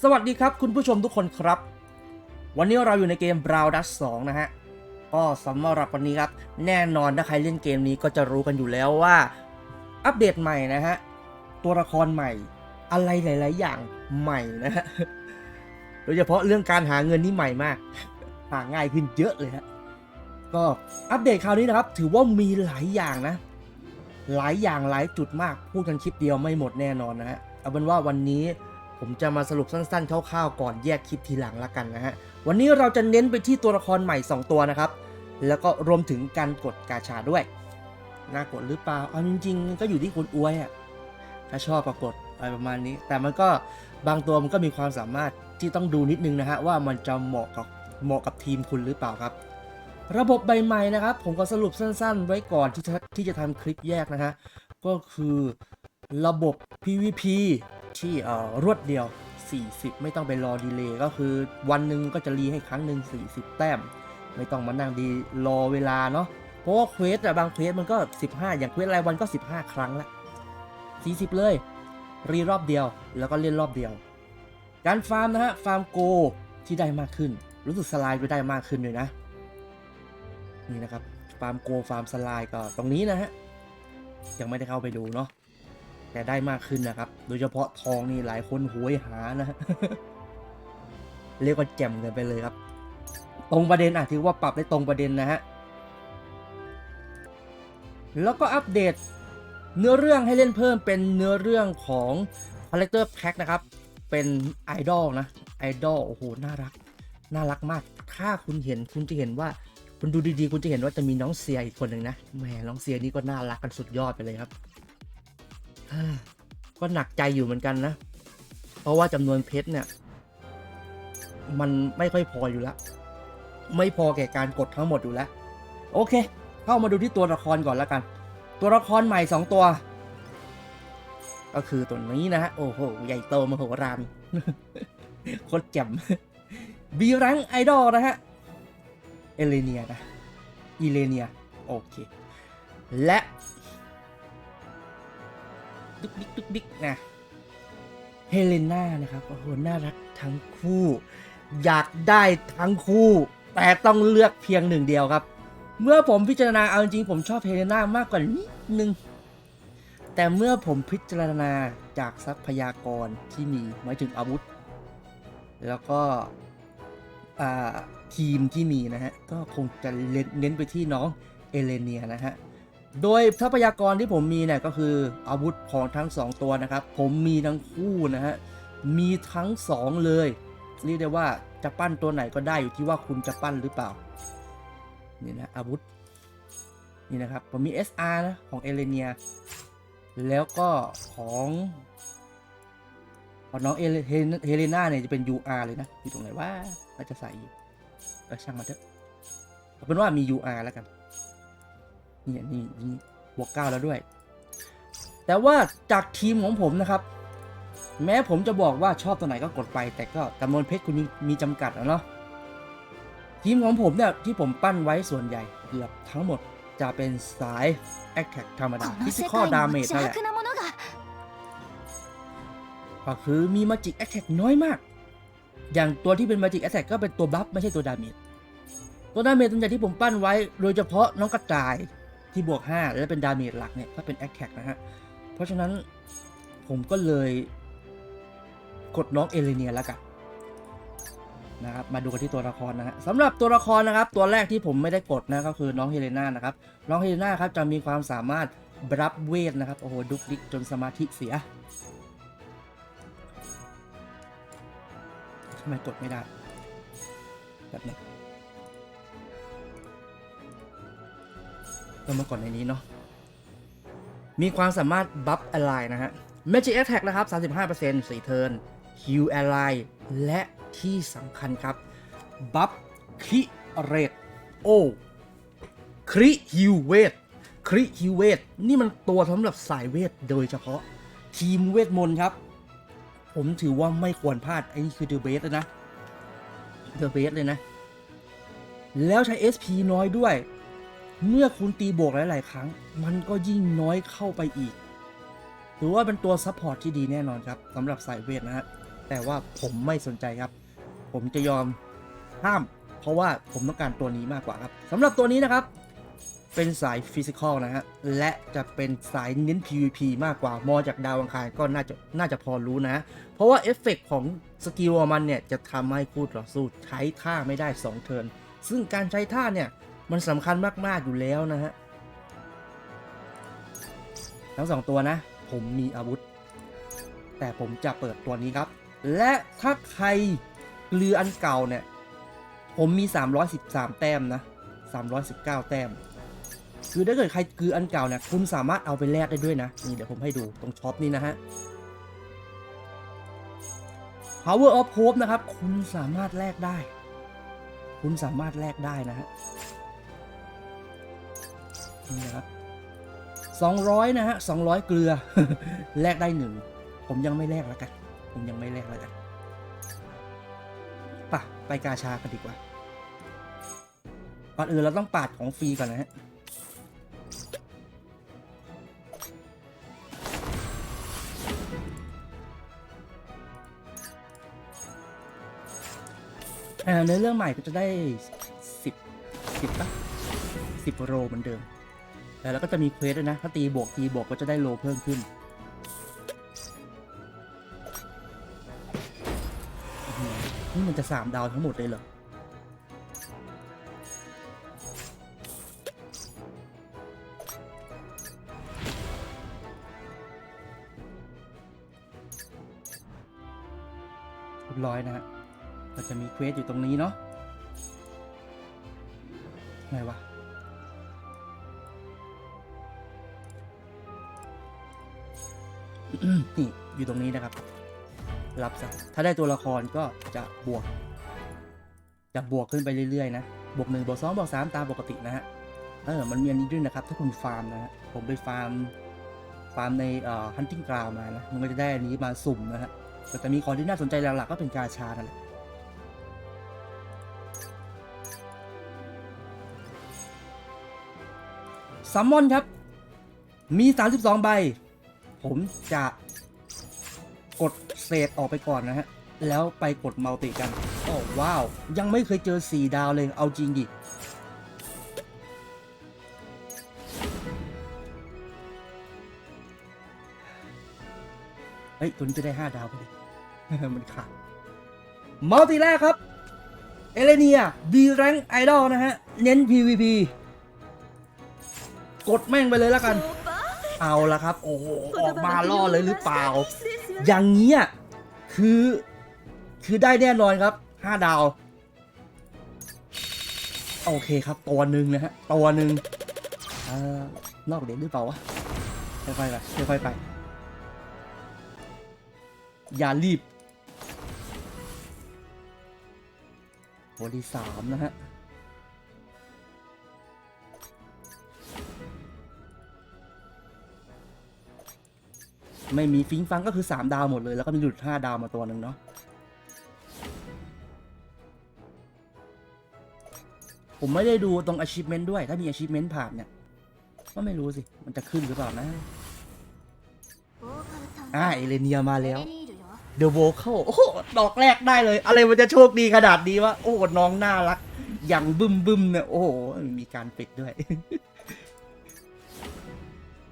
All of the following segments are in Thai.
สวัสดีครับคุณผู้ชมทุกคนครับ วันนี้เราอยู่ในเกม Brown Dash 2นะฮะ ก็สำหรับวันนี้ครับ แน่นอนถ้าใครเล่นเกมนี้ก็จะรู้กันอยู่แล้วว่า อัปเดตใหม่นะฮะ ตัวละครใหม่ อะไรหลาย ๆ อย่างใหม่นะฮะ โดยเฉพาะเรื่องการหาเงินนี่ใหม่มาก หาง่ายขึ้นเยอะเลยฮะ ก็อัปเดตคราวนี้นะครับ ถือว่ามีหลายอย่างนะ หลายอย่างหลายจุดมาก พูดกันคลิปเดียวไม่หมดแน่นอนนะฮะ เอาเป็นว่าวันนี้ ผมจะมาสรุปสั้นๆคร่าวๆก่อนแยกคลิปทีหลังละกันนะฮะ วันนี้เราจะเน้นไปที่ตัวละครใหม่ 2 ตัวนะครับ แล้วก็รวมถึงการกดกาชาด้วย น่ากดหรือเปล่าเอาจริงๆ ก็อยู่ที่คนอวยอะถ้าชอบก็กดอะไรประมาณนี้ แต่มันก็บางตัวมันก็มีความสามารถที่ต้องดูนิดนึงนะฮะว่ามันจะเหมาะกับเหมาะกับทีมคุณหรือเปล่าครับระบบใบใหม่นะครับ ผมก็สรุปสั้นๆ ไว้ก่อนที่จะที่จะทำคลิปแยกนะฮะ ก็คือระบบ PVP ที่รวดเดียว 40 ไม่ต้องไปรอดีเลย์ก็คือวันหนึ่งก็จะรีให้ครั้งหนึ่ง40 แต้ม ไม่ต้องมานั่งดีรอเวลาเนาะเพราะว่าเควสอะบางเควสมันก็ 15 อย่างเควสรายวันก็ 15 ครั้งละ 40 เลย รีรอบเดียวแล้วก็เล่นรอบเดียว การฟาร์มนะฮะ ฟาร์มโกที่ได้มากขึ้น รู้สึกสไลด์ไปได้มากขึ้นเลยนะ นี่นะครับ ฟาร์มโกฟาร์มสไลด์ก็ตรงนี้นะฮะ ยังไม่ได้เข้าไปดูเนาะ แต่ได้มากขึ้นนะครับ โดยเฉพาะทองนี่หลายคนหวยหานะเรียกว่าแจ่มกันไปเลยครับ ตรงประเด็นอะถือว่าปรับได้ตรงประเด็นนะฮะแล้วก็อัปเดตเนื้อเรื่องให้เล่นเพิ่มเป็นเนื้อเรื่องของ Collector Pack นะครับ เป็นไอดอลนะไอดอลโอ้โหน่ารัก น่ารักมาก ถ้าคุณเห็นคุณจะเห็นว่า คุณดูดีๆ คุณจะเห็นว่าจะมีน้องเซียอีกคนหนึ่งนะแหมน้องเซียนี่ก็น่ารักกันสุดยอดไปเลยครับ ก็หนักใจอยู่เหมือนกันนะ เพราะว่าจำนวนเพชรเนี่ย มันไม่ค่อยพออยู่แล้ว ไม่พอแก่การกดทั้งหมดอยู่แล้ว โอเค เข้ามาดูที่ตัวละครก่อนแล้วกัน ตัวละครใหม่ 2 ตัว ก็คือตัวนี้นะฮะ โอ้โห ใหญ่โตมโหฬารโคตรแจ่มบีรังไอดอลนะฮะ เอเลเนียนะอีเลเนีย โอเค และ ดุกดิกดุกดิกนะเฮเลนานะครับโอ้โหน่ารักทั้งคู่ อยากได้ทั้งคู่ แต่ต้องเลือกเพียงหนึ่งเดียวครับ เมื่อผมพิจารณาเอาจริงๆผมชอบเฮเลนามากกว่านิดนึง แต่เมื่อผมพิจารณาจากทรัพยากรที่มีหมายถึงอาวุธ แล้วก็ทีมที่มีนะฮะ ก็คงจะเน้นเน้นไปที่น้องเอเลเนียนะฮะ โดยทรัพยากรที่ผมมีเนี่ยก็คืออาวุธของทั้ง 2 ตัวนะครับ ผมมีทั้งคู่นะฮะ มีทั้ง 2 เลยเรียกได้ว่าจะปั้นตัวไหนก็ได้อยู่ที่ว่าคุณจะปั้นหรือเปล่า นี่นะอาวุธ นี่นะครับ ผมมี SR นะ ของเอเลเนีย แล้วก็ของของน้องเอเลเฮเฮเลนาเนี่ยจะเป็น UR เลยนะ อยู่ตรงไหนว่าน่าจะใส่อยู่ช่างมาเถอะเป็นว่ามี UR แล้วกัน นี่นี่นี่บวกเก้าแล้วด้วย แต่ว่าจากทีมของผมนะครับ แม้ผมจะบอกว่าชอบตัวไหนก็กดไป แต่ก็จำนวนเพชรคุณมีมีจำกัดนะเนาะทีมของผมเนี่ยที่ผมปั้นไว้ส่วนใหญ่เกือบทั้งหมดจะเป็นสายแอคแท็กธรรมดาฟิสิกอดาเมจนั่นแหละก็คือมีมาจิกแอคแท็กน้อยมาก อย่างตัวที่เป็นมาจิกแอคแท็กก็เป็นตัวบัฟไม่ใช่ตัวดาเมจตัวดาเมจตัวใหญ่ที่ผมปั้นไว้ โดยเฉพาะน้องกระต่าย ที่บวก 5 และเป็นดาเมจหลักเนี่ยก็เป็น Attack นะฮะ เพราะฉะนั้นผมก็เลยกดน้องเอเลเนียแล้วกันนะครับมาดูกันที่ตัวละครนะฮะสำหรับตัวละครนะครับ ตัวแรกที่ผมไม่ได้กดนะก็คือน้องเฮเลนานะครับ น้องเฮเลนาครับจะมีความสามารถรับเวทนะครับ โอ้โห ดุกดิกจนสมาธิเสียทำไมกดไม่ได้แบบนี้ ต้อมากดในนี้เนาะมีความสามารถบัฟอะไรนะฮะ Magic Attack นะครับ 35% 4เทิร์น Heal Ally และที่สำคัญครับ บัฟคิเรตโอคริฮิวเวทคริฮิวเวทนี่มันตัวสำหรับสายเวทโดยเฉพาะทีมเวทมนต์ครับ ผมถือว่าไม่ควรพลาดไอ้นี่คือเดอะเบสเลยนะเดอะเบสเลยนะ แล้วใช้ SP น้อยด้วย เมื่อคุณตีบวกหลาย ๆ ครั้ง มันก็ยิ่งน้อยเข้าไปอีก ถือว่าเป็นตัวซัพพอร์ตที่ดีแน่นอนครับสำหรับสายเวทนะฮะ แต่ว่าผมไม่สนใจครับ ผมจะยอมห้าม เพราะว่าผมต้องการตัวนี้มากกว่าครับสำหรับตัวนี้นะครับ เป็นสายฟิสิกอลนะฮะ และจะเป็นสายเน้น PVP มากกว่า มอจากดาวอังคารก็น่าจะน่าจะพอรู้นะ เพราะว่าเอฟเฟกต์ของสกิลของมันเนี่ยจะทำให้คู่ต่อสู้ใช้ท่าไม่ได้ 2 เทิร์นซึ่งการใช้ท่าเนี่ย มันสำคัญมาก ๆ อยู่แล้วนะฮะ ทั้งสองตัวนะ ผมมีอาวุธ แต่ผมจะเปิดตัวนี้ครับ และถ้าใครเรืออันเก่าเนี่ย ผมมี 313 แต้มนะ 319 แต้ม คือถ้าเกิดใครคืออันเก่าเนี่ยคุณสามารถเอาไปแลกได้ด้วยนะ นี่เดี๋ยวผมให้ดูตรงช็อปนี่นะฮะ Power of Hope นะครับ คุณสามารถแลกได้ คุณสามารถแลกได้นะฮะ นี่ครับ200นะฮะ200เกลือ แลกได้หนึ่ง ผมยังไม่แลกแล้วกัน ผมยังไม่แลกแล้วกันป่ะไปกาชากันดีกว่าก่อนอื่นเราต้องปาดของฟรีก่อนนะฮะอ่าในเรื่องใหม่ก็จะได้สิบสิบปะสิบโลเหมือนเดิม แล้วก็จะมีเควสด้วยนะ ถ้าตีบวกตีบวกก็จะได้โลเพิ่มขึ้นนี่มันจะสามดาวทั้งหมดเลยเหรอเรียบร้อยนะฮะก็จะมีเควสอยู่ตรงนี้เนาะไงวะ นี่อยู่ตรงนี้นะครับ รับซะถ้าได้ตัวละครก็จะบวก จะบวกขึ้นไปเรื่อยๆนะบวกหนึ่งบวกสองบวกสามตามปกตินะฮะเออมันมีอันนี้ด้วยนะครับ ถ้าคุณฟาร์มนะฮะผมไปฟาร์มฟาร์มในเอ่อ hunting ground มานะมันก็จะได้อันนี้มาสุ่มนะฮะแต่จะมีของที่น่าสนใจหลักๆก็เป็นกาชานั่นแหละซัมมอนครับ มี 32 ใบ ผมจะกดเศษออกไปก่อนนะฮะ แล้วไปกดมัลติกัน โอ้ว้าว ยังไม่เคยเจอ 4 ดาวเลยเอาจริงดิเฮ้ย ตัวนี้จะได้ 5 ดาวพอดีมันขาดมัลติแรกครับ เอเลเนียดีแรงไอดอลนะฮะ เน้น PVP กดแม่งไปเลยแล้วกัน เอาละครับ โอ้โหออกมาล่อเลยหรือเปล่า อย่างเงี้ยคือ คือได้แน่นอนครับ5ดาว โอเคครับ ตัวหนึ่งนะฮะ ตัวหนึ่งเอ่อนอกเหรียญหรือเปล่าวะค่อยๆไปค่อยๆไป อย่ารีบโบที่สามนะฮะ ไม่มีฟิงฟังก็คือ 3 ดาวหมดเลย แล้วก็มีหลุด 5 ดาวมาตัวหนึ่งเนาะผมไม่ได้ดูตรง achievement ด้วย ถ้ามี achievement ผ่านเนี่ย ก็ไม่รู้สิ มันจะขึ้นหรือเปล่านะ อ่า เอเลเนียมาแล้ว The Vocal โอ้โห ดอกแรกได้เลย อะไรมันจะโชคดีขนาดนี้วะ โอ้น้องน่ารัก อย่างบึ้มบึมเนี่ย โอ้โห มีการปิดด้วย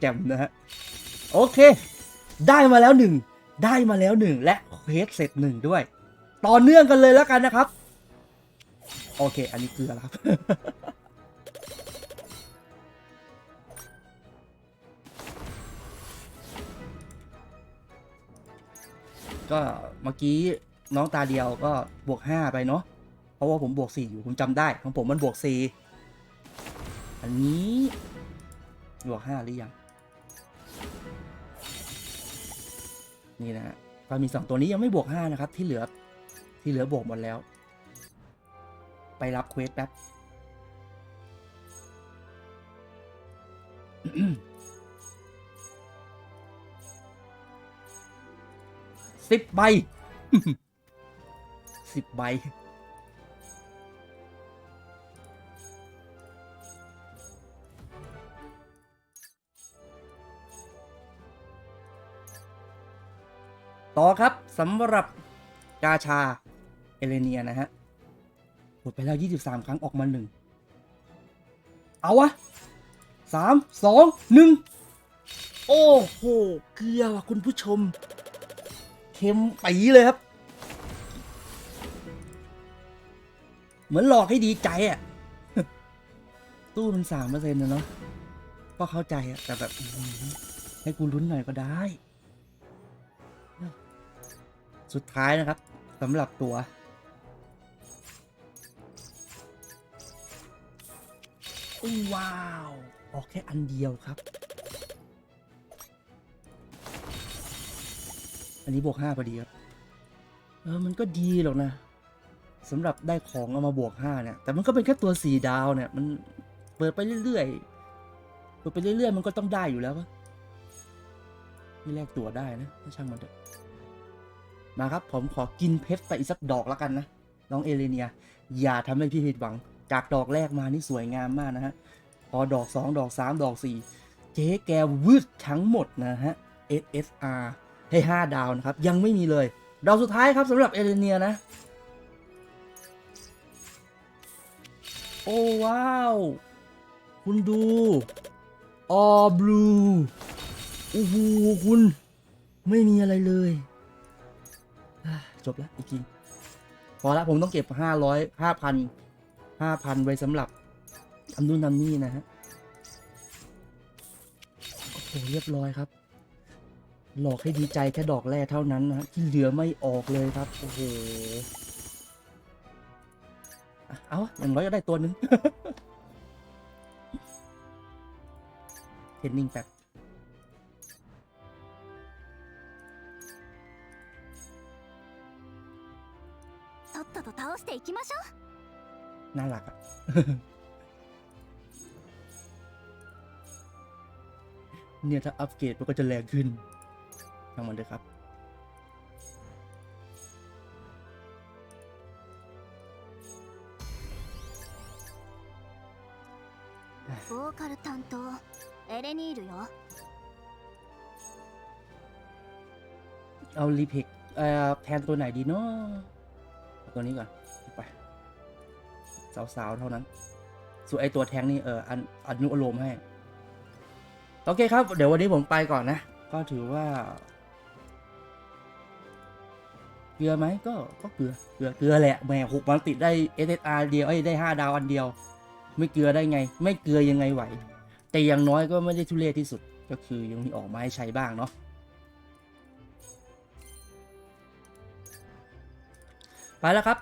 แจ่มนะฮะ โอเค ได้มาแล้วหนึ่งได้มาแล้วหนึ่งและเควสเสร็จหนึ่งด้วย ต่อเนื่องกันเลยแล้วกันนะครับ โอเค อันนี้เกลือแล้วครับก็เมื่อกี้น้องตาเดียวก็บวกห้าไปเนาะเพราะว่าผมบวกสี่อยู่ผมจำได้ของผมมันบวกสี่อันนี้บวกห้าหรือยัง นี่นะฮะก็มีสองตัวนี้ยังไม่บวกห้านะครับ ที่เหลือที่เหลือบวกหมดแล้ว ไปรับเควสแป๊บสิบใบสิบใบ ต่อครับสำหรับกาชาเอเลเนียนะฮะกดไปแล้ว 23 ครั้งออกมาหนึ่งเอาวะสามสองหนึ่งโอ้โห เกลือว่ะคุณผู้ชม เค็มปีเลยครับ เหมือนหลอกให้ดีใจอะ่ะ ตู้มันสามเปอร์เซ็นต์นะเนาะก็เข้าใจอะแต่แบบ ให้กูลุ้นหน่อยก็ได้ สุดท้ายนะครับสำหรับตัว ว้าว ออกแค่อันเดียวครับ อันนี้บวกห้าพอดีครับ เออ มันก็ดีหรอกนะสำหรับได้ของเอามาบวกห้าเนี่ย แต่มันก็เป็นแค่ตัวสี่ดาวเนี่ย มันเปิดไปเรื่อยๆ เปิดไปเรื่อยๆ มันก็ต้องได้อยู่แล้วปะนี่แลกตัวได้นะ ถ้าช่างมันเถอะ มาครับ ผมขอกินเพชรไปอีกสักดอกแล้วกันนะ น้องเอเลเนีย อย่าทำให้พี่ผิดหวัง จากดอกแรกมานี่สวยงามมากนะฮะ พอดอก 2 ดอก 3 ดอก 4 เจ๊แกวืดทั้งหมดนะฮะ SSR ให้ 5 ดาวนะครับ ยังไม่มีเลย ดอกสุดท้ายครับสำหรับเอเลเนียนะ โอ้ว้าว คุณดูออบลูโอ้โหคุณ ไม่มีอะไรเลย จบแล้วอีกทีพอละผมต้องเก็บ500 5,000 5,000ไว้สำหรับทำนู่นทำนี่นะฮะโอ้โหเรียบร้อยครับ หลอกให้ดีใจแค่ดอกแรกเท่านั้นนะที่เหลือไม่ออกเลยครับโอ้โหเอาอย่างน้อยก็ได้ตัวหนึ่งเทนนิ่งแป๊บ とっとと倒していきましょう น่ารักอะ เนี่ยถ้าอัปเกรดมันก็จะแรงขึ้นทั้งมันเลยครับ ボーカル担当エレニールよ เอารีเพกเอ่อแทนตัวไหนดีเนาะเอา ตัวนี้ก่อนไปสาวๆเท่านั้น ส่วนไอตัวแทงนี่เอออันอนุอโลมให้ โอเคครับ เดี๋ยววันนี้ผมไปก่อนนะ ก็ถือว่า เกลือไหมก็ก็เกลือเกลือเกลือแหละแหมหกมันติดได้ SSR เดียวเอ้ยได้5ดาวอันเดียว ไม่เกลือได้ไง ไม่เกลือยังไงไหว แต่อย่างน้อยก็ไม่ได้ทุเรศที่สุดก็คือยังมีออกมาให้ใช้บ้างเนาะ ไปแล้วครับ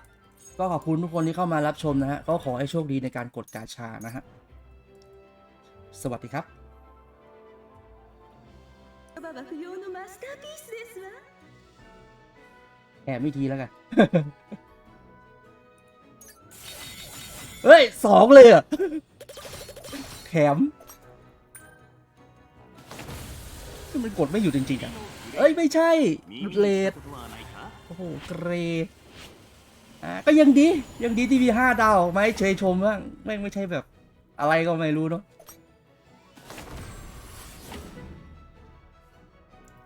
ก็ขอบคุณทุกคนที่เข้ามารับชมนะฮะ ก็ขอให้โชคดีในการกดกาชานะฮะ สวัสดีครับแอบไม่ทีแล้วกัน เฮ้ยสองเลยอะแถมมันกดไม่อยู่จริงๆอะ เอ้ย ไม่ใช่เลดโอ้โห เกร อ่าก็ยังดียังดีที่มีห้าดาวไม่เชยชมบ้างแม่งไม่ใช่แบบ อะไรก็ไม่รู้เนาะ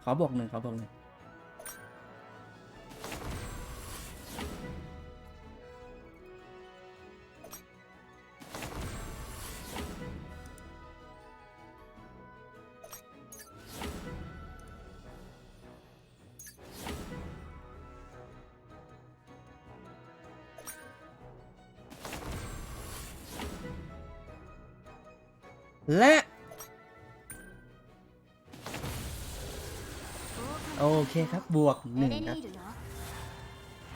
ขอบอกหนึ่งขอบอกหนึ่ง และ โอเคครับบวกหนึ่งครับ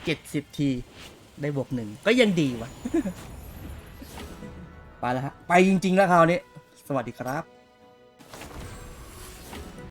เจ็ดสิบที ได้บวกหนึ่งก็ยังดีวะ ไปแล้วฮะ ไปจริง ๆ แล้วคราวนี้ สวัสดีครับ